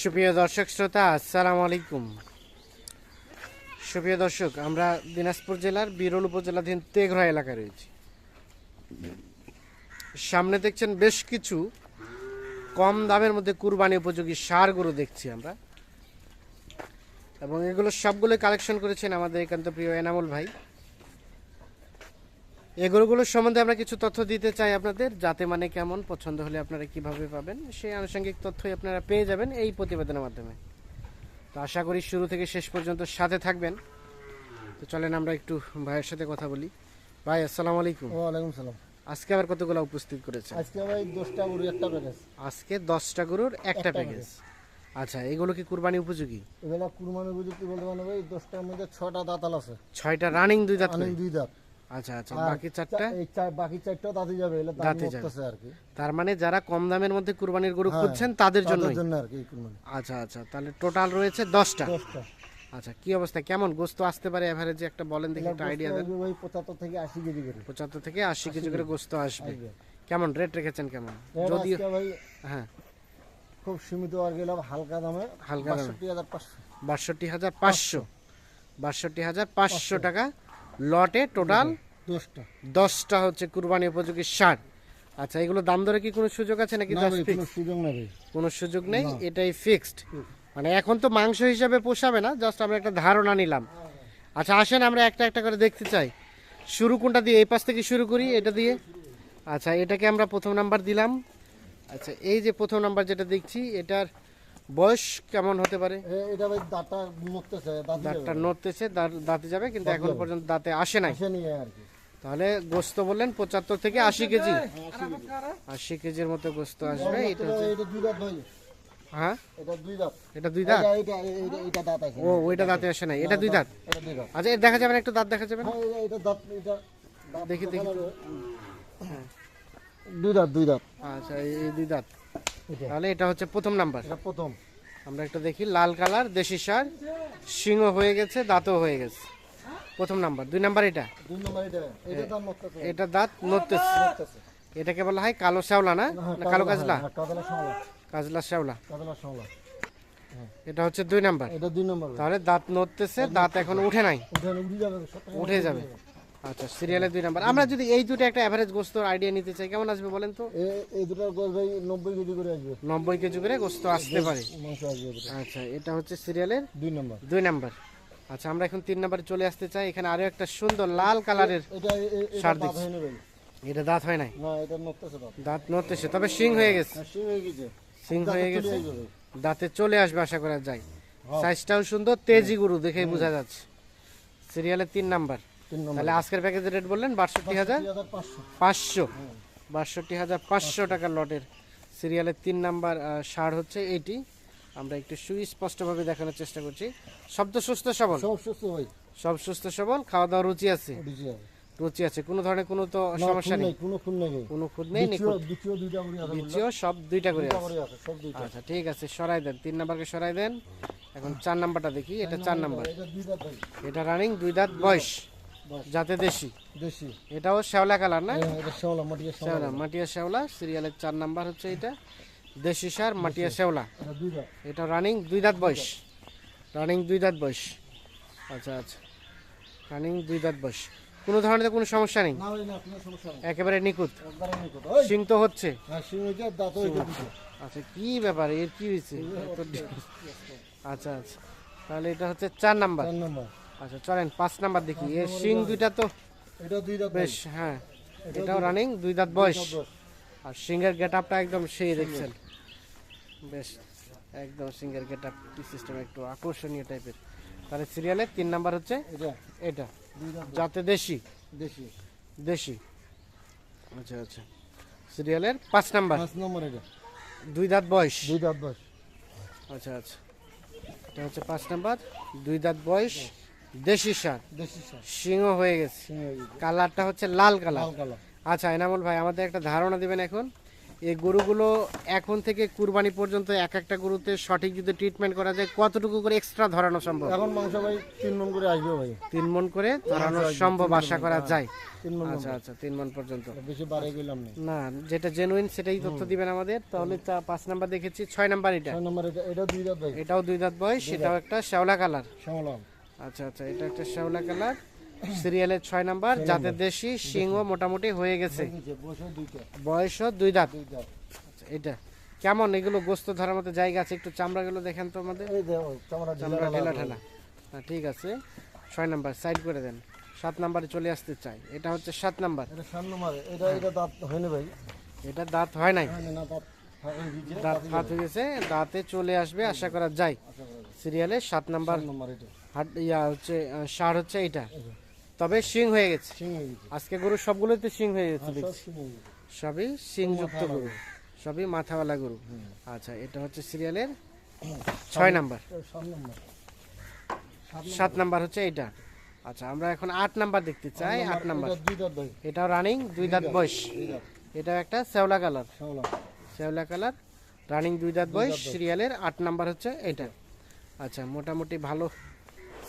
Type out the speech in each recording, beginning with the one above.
সুপ্রিয় দর্শক শ্রোতা, আসসালামু আলাইকুম। সুপ্রিয় দর্শক, আমরা দিনাজপুর জেলার বিরল উপজেলাধীন তেঘরা এলাকায় রয়েছি। সামনে দেখছেন বেশ কিছু কম দামের মধ্যে কুরবানি উপযোগী সার গরু দেখছি আমরা। এবং এগুলো সবগুলো কালেকশন করেছেন আমাদের একান্ত প্রিয় এনামুল ভাই। এই গরুগুলোর সম্বন্ধে আমরা কিছু তথ্য দিতে চাই আপনাদের যাতে মানে কেমন পছন্দ হলে আপনারা কীভাবে পাবেন সেই আনুষঙ্গিক তথ্যই আপনারা পেয়ে যাবেন এই প্রতিবেদনের মাধ্যমে। তো আশা করি শুরু থেকে শেষ পর্যন্ত সাথে থাকবেন। তো চলেন আমরা একটু ভাইয়ের সাথে কথা বলি। ভাই আসসালামু আলাইকুম। ওয়ালাইকুম সালাম। আজকে আবার কতগুলো উপস্থিত করেছে আজকে ভাই দশটা গরুর একটা প্যাকেজ আজকে দশটা গরুর একটা প্যাকেজ আচ্ছা এগুলো কি কুরবানি উপযোগী? এগুলো কুরবানি প্রযুক্তি বলতে পারব ভাই দশটার মধ্যে ছটা দাঁতাল আছে। ছয়টা রানিং দুই দাঁত করে? দুই দাঁত। আচ্ছা আচ্ছা বাকি চারটা? এই চার বাকি চারটা দাঁতে যাবে এগুলো দাঁতে যাবে। আর কি। তার মানে যারা কম দামের মধ্যে কুরবানির গরু হ্যাঁ, খুঁজছেন তাদের জন্য জন্য আর কি আচ্ছা আচ্ছা তাহলে টোটাল রয়েছে আচ্ছা কি অবস্থা? কেমন? গোস্ত আসতে পারে এভারেজে একটা বলেন দেখি একটা আইডিয়া দেন। ভাই পঁচাত্তর থেকে আশি কেজি করে। পঁচাত্তর থেকে আশি কেজি করে গোস্ত আসবে। কেমন? রেট রেখেছেন কেমন? যদিও হ্যাঁ। খুব সীমিত আর গেলাম হালকা দামে। হালকা দামে। বাষট্টি হাজার পাঁচশো। টাকা। লটে টোটাল দশটা। দশটা হচ্ছে কুরবানি উপযোগী সার আচ্ছা এগুলো দাম দরে কি কোনো সুযোগ আছে নাকি কোনো সুযোগ নেই এটাই ফিক্সড মানে এখন তো মাংস হিসাবে পোষাবে না জাস্ট আমরা একটা ধারণা নিলাম। আচ্ছা আসেন আমরা একটা একটা করে দেখতে চাই। শুরু কোনটা দিয়ে? এই পাশ থেকে শুরু করি এটা দিয়ে? আচ্ছা এটাকে আমরা প্রথম নাম্বার দিলাম। আচ্ছা এই যে প্রথম নাম্বার যেটা দেখছি এটার বয়স কেমন হতে পারে? এটা ভাই দাঁতটা দাঁতে দাঁতটা যাবে নড়তেছে দাঁত- দাঁতে যাবে কিন্তু এখন পর্যন্ত দাঁতে আসে নাই। আর কি। তাহলে গোস্ত বললেন পঁচাত্তর থেকে আশি কেজি। আশি কেজির মতো গোস্ত আসবে এটা এটা এটা দুই দাঁত ভাই হ্যাঁ? এটা দুই দাঁত। এটা দুই দাঁত? এটা এটা এটা এটা দাঁত আছে ও ওইটা দাঁতে আসে নাই। এটা দুই দাঁত এটা দুই দাঁত। আচ্ছা এটা দেখা যাবে না একটু দাঁত দেখা যাবে হ্যাঁ এটা- এটা দাঁত এটা দাঁত দেখি, দেখি। দুই দাঁত দুই দাঁত। আচ্ছা এই দুই দাঁত। তাহলে এটা হচ্ছে প্রথম নাম্বার। এটা প্রথম। আমরা একটু দেখি লাল কালার দেশি সার সিংহ হয়ে গেছে দাঁতও হয়ে গেছে। প্রথম নাম্বার দুই নাম্বার এটা? দুই নম্বর এটা এটা এটা দাঁত নড়তেছে। এটাকে বলা হয় কালো শ্যাওলা না? না কালো কাজলা? হ্যাঁ, কাজলা শাওলা কাজলা শ্যাওলা। কাজলা শাওলা এটা হচ্ছে দুই নাম্বার। এটা দুই নম্বর। তাহলে দাঁত নড়তেছে দাঁত এখন উঠে নাই। উঠে যাবে। আচ্ছা সিরিয়ালের দুই নাম্বার। আমরা যদি এই দুটো একটা অ্যাভারেজ গোস্ত আইডিয়া নিতে চাই কেমন আসবে বলেন তো? এই দুটার গোল ভাই নব্বই কেজি করে আসবে। নব্বই কেজি করে গোস্ত আসতে পারে। দুটো। আচ্ছা এটা হচ্ছে সিরিয়ালের দুই নম্বর। দুই নাম্বার। আচ্ছা আমরা এখন তিন নাম্বারে চলে আসতে চাই। এখানে আরও একটা সুন্দর লাল কালারের সার দাঁত দেখছি। এটা দাঁত হয় নাই? না এটা নড়তেছে দাঁত। নড়তেছে তবে শিং হয়ে গেছে। হ্যাঁ, সে হয়ে গেছে। শিং দাঁতে হয়ে চলে গেছে। আসবে দাঁতে চলে আসবে আশা করা যায়। হ্যাঁ। সাইজটাও সুন্দর তেজি গুরু দেখেই বোঝা যাচ্ছে। সিরিয়ালের তিন নম্বর। তাহলে আজকের প্যাকেজের রেট বললেন বাষট্টি হাজার? পাঁচশো। বাষট্টি হাজার পাঁচশো টাকার লটের সিরিয়ালের তিন নাম্বার সার হচ্ছে এইটি। আমরা একটু সুস্পষ্টভাবে দেখানোর চেষ্টা করছি। শব্দ সুস্থ সবল? সব সুস্থ ভাই। সব সুস্থ সবল খাওয়া দাওয়া রুচি আছে। রুচি আছে। কোনো ধরনের কোনো তো সমস্যা নেই? কোনো খুন নেই কোনো খুদ নেই দ্বিতীয় দুইটা করে দ্বিতীয় সব দুইটা করে আছে। সব দুইটা। আচ্ছা ঠিক আছে সরাই দেন। তিন নাম্বারকে সরাই দেন। এখন চার নাম্বারটা দেখি এটা চার নাম্বার এটা দুই দাঁত ভাই। এটা রানিং দুই দাঁত বয়স। যাতে দেশি? দেশি। এটাও শ্যাওলা কালার না? হ্যাঁ, এটা শ্যাওলা মাটিয়া শ্যাওলা। মাটিয়া শ্যাওলা সিরিয়ালের চার নাম্বার হচ্ছে এটা। দেশি সার মাটিয়া শ্যাওলা। এটা দুই দাঁত। এটা রানিং দুই দাঁত বয়স। রানিং দুই দাঁত বয়স। আচ্ছা আচ্ছা। রানিং দুই দাঁত বয়স। কোনো ধরনের কোনো সমস্যা নেই? না না কোনো সমস্যা নেই। একেবারে নিখুঁত? সিং তো হচ্ছে? হ্যাঁ হয়েছে আচ্ছা কি ব্যাপার? এর কি হয়েছে? আচ্ছা আচ্ছা। তাহলে এটা হচ্ছে চার নাম্বার। চার নম্বর। আচ্ছা চলেন পাঁচ নাম্বার দেখি। এ সিং দুইটা তো এটা দুই দাঁত বেশ হ্যাঁ এটাও রানিং দুই দাঁত বয়স। আর সিঙ্গের গেট আপটা একদম সেই দেখছেন। বেশ একদম সিঙ্গের গেট আপ সিস্টেম একটু আকর্ষণীয় টাইপের তাহলে সিরিয়ালের তিন নাম্বার হচ্ছে এটা। এটা। যাতে দেশি। দেশি। দেশি। আচ্ছা আচ্ছা। সিরিয়ালের পাঁচ নাম্বার। পাঁচ নম্বর এটা। দুই দাঁত বয়স। দুই দাঁত বয়স। আচ্ছা আচ্ছা। এটা হচ্ছে পাঁচ নাম্বার। দুই দাঁত বয়স। দেশি সার। দেশি সার। সিংহ হয়ে গেছে। হয়ে কালারটা হচ্ছে লাল কালার। আচ্ছা এনামুল ভাই আমাদের একটা ধারণা দিবেন এখন। এই গরুগুলো এখন থেকে কুরবানি পর্যন্ত এক একটা গরুতে সঠিক যদি ট্রিটমেন্ট করা যায় কতটুকু করে এক্সট্রা ধরানো সম্ভব? এখন মাংস ভাই তিন মন করে আসবে ভাই। তিন মন করে ধরানো সম্ভব আশা করা যায়। তিন মন আচ্ছা আচ্ছা তিন মন পর্যন্ত। বেশি বাড়ে গেলাম না। যেটা জেনুইন সেটাই তথ্য দিবেন আমাদের। তাহলে তা পাঁচ নাম্বার দেখেছি ছয় নাম্বার এটা। ছয় নম্বর এটা এটা দুই দাঁত ভাই। এটাও দুই দাঁত বয়স সেটাও একটা শ্যাওলা কালার। শ্যামলাম আচ্ছা আচ্ছা এটা একটা শ্যাওলা কালার। সিরিয়ালের ছয় নাম্বার যাতে দেশি সিংহ মোটামুটি হয়ে গেছে। বয়স দুই দাঁত। আচ্ছা, এটা কেমন? এগুলো গোস্ত ধরার মতো জায়গা আছে? একটু চামড়াগুলো দেখেন তো আমাদের। চামড়া ঢিলা ঢেলা ঢেলা হ্যাঁ ঠিক আছে। ছয় নাম্বার সাইড করে দেন। সাত নাম্বারে চলে আসতে চাই। এটা হচ্ছে সাত নাম্বার। এটা দাঁত হয়নি ভাই? এটা দাঁত হয় নাই? দাঁত দাঁত হয়ে গেছে। দাঁতে চলে আসবে আশা করা যায়। সিরিয়ালে সাত নাম্বার। হাট ইয়া হচ্ছে সার হচ্ছে এইটা। তবে শিং হয়ে গেছে। সিং হয়ে গেছে। আজকে গরু সবগুলোতে শিং হয়ে গেছে সিং হয়ে সবই শিংযুক্ত গরু। সবই মাথাওয়ালা গরু। আচ্ছা এটা হচ্ছে সিরিয়ালের ছয় নাম্বার। সাত নম্বর। হচ্ছে এইটা। আচ্ছা আমরা এখন আট নাম্বার দেখতে চাই আট নাম্বার এটা এটাও রানিং দুই দাঁত বয়স। এটা একটা শ্যাওলা কালার। শ্যাওলা। কালার রানিং দুই দাঁত বয়স সিরিয়ালের আট নাম্বার হচ্ছে এটা আচ্ছা মোটামুটি ভালো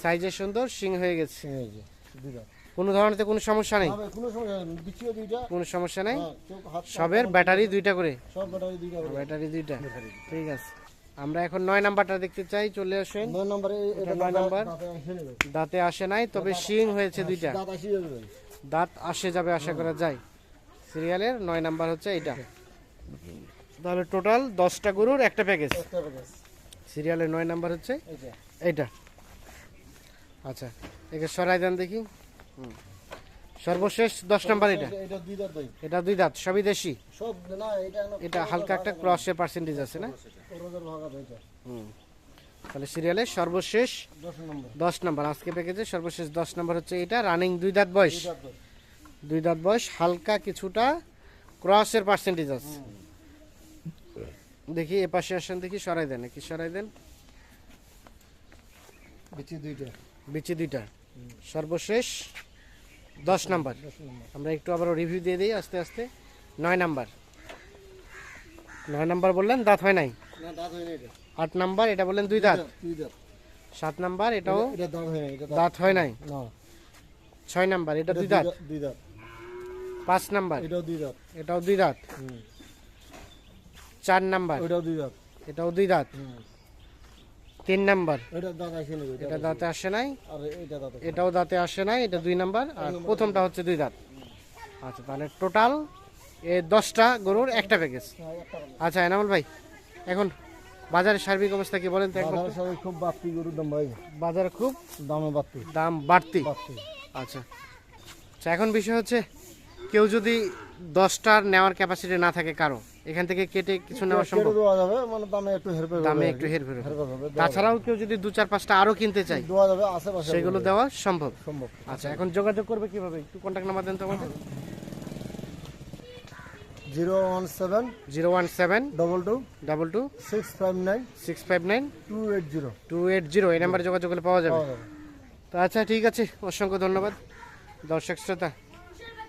সাইজে সুন্দর শিং হয়ে গেছে। সিং হয়ে গেছে কোনো ধরনের কোনো সমস্যা নেই? কোনো সমস্যা নেই বিচিও দুইটা। কোনো সমস্যা নেই? হ্যাঁ, সবের ব্যাটারি দুইটা করে? সব ব্যাটারি দুইটা ঠিক আছে। আমরা এখন নয় নাম্বারটা দেখতে চাই চলে আসেন। নয় নম্বরে এটা নয় দাঁতে- দাঁতে আসে নাই তবে শিং হয়েছে দুইটা। দাঁত আসি যাবে। দাঁত আসে যাবে আশা করা যায়। সিরিয়ালের নয় নাম্বার হচ্ছে এইটা। তাহলে টোটাল দশটা গরুর একটা প্যাকেজ। একটা প্যাকেজ। সিরিয়ালের নয় নাম্বার হচ্ছে এইটা। আচ্ছা একে সরাই দেন দেখি। সর্বশেষ দশ নাম্বার এটা। এটা- দুই দাঁত সবই দেশি? এটা হালকা একটা ক্রসের পার্সেন্টেজ আছে না? তাহলে সিরিয়ালের সর্বশেষ দশ নম্বর। আজকে প্যাকেজে সর্বশেষ দশ নাম্বার হচ্ছে এটা রানিং দুই দাঁত বয়স। দুই দাঁত বয়স। হালকা কিছুটা ক্রসের পার্সেন্টেজ আছে। দেখি এ পাশে আসেন দেখি সরাই দেন কি সরাই দেন। বিচি দুইটা। বিচি দুইটা। সর্বশেষ দশ নাম্বার। আমরা একটু আবার রিভিউ দিয়ে দিই আস্তে আস্তে। নয় নাম্বার। নয় নাম্বার বললেন দাঁত হয় নাই। আট নাম্বার এটা বললেন দুই দাঁত। সাত নাম্বার এটাও দাঁত হয় নাই ছয় নাম্বার এটা দুই দাঁত? দুই দাঁত। পাঁচ নাম্বার? এটাও দুই দাঁত। এটাও দুই দাঁত? চার নাম্বার? ওইটাও দুই দাঁত। এটাও দুই দাঁত। তিন নাম্বার। এটা দাঁতে আসে নাই। এটাও দাঁতে আসে নাই এটা দুই নাম্বার। আর প্রথমটা হচ্ছে দুই দাঁত। আচ্ছা তাহলে টোটাল এ দশটা গরুর একটা প্যাকেজ। হ্যাঁ। আচ্ছা এনামুল ভাই এখন বাজারের সার্বিক অবস্থা কি বলেন তো একবার? খুব বাড়তি গরুর দাম ভাই। বাজারে খুব দামে বাড়তি। দাম বাড়তি। বাড়তি। আচ্ছা। আচ্ছা এখন বিষয় হচ্ছে কেউ যদি দশটার নেওয়ার ক্যাপাসিটি না থাকে কারও এখান থেকে কেটে কিছু নেওয়া সম্ভব। দেওয়া যাবে মানে দামে একটু হেরফের দামে একটু হেরফের হবে। তাছাড়াও কেউ যদি দু চার পাঁচটা আরও কিনতে চায় দেওয়া যাবে আশেপাশে সেগুলো দেওয়া সম্ভব। সম্ভব। আচ্ছা এখন যোগাযোগ করবে কীভাবে? একটু কন্ট্যাক্ট নাম্বার দেন তো আমাদের zero one seven zero one seven double two double two six five nine six five nine two eight zero. Two eight zero এই নাম্বারে যোগাযোগ করলে পাওয়া যাবে। তো আচ্ছা ঠিক আছে অসংখ্য ধন্যবাদ। দর্শক শ্রোতা